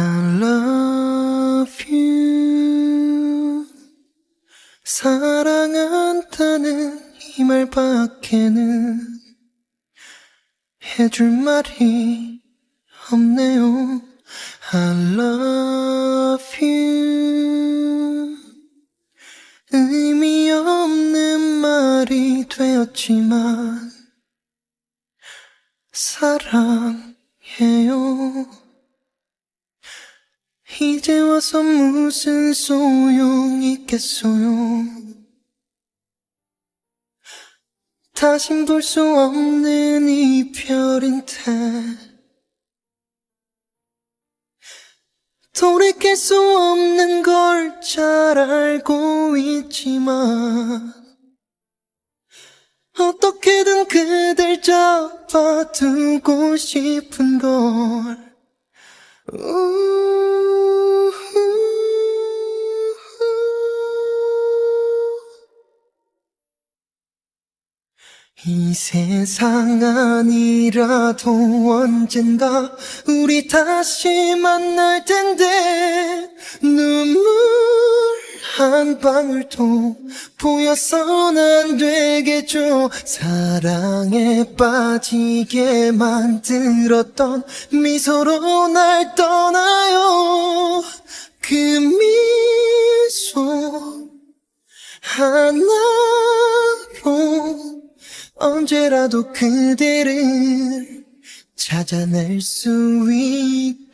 I love you. 사랑한다는 이 말밖에는 해줄 말이 없네요. I love you. 의미 없는 말이 되었지만, 사랑해요. 이제 와서 무슨 소용 있겠어요. 다신 볼 수 없는 이별인데, 돌이킬 수 없는 걸 잘 알고 있지만, 어떻게든 그댈 잡아두고 싶은 걸. 이 세상 아니라도 언젠가 우리 다시 만날 텐데. 눈물 한 방울도 보여선 안 되겠죠. 사랑에 빠지게 만들었던 미소로 날 떠나요. 그 미소 하나로 언제라도 그대를 찾아낼 수 있게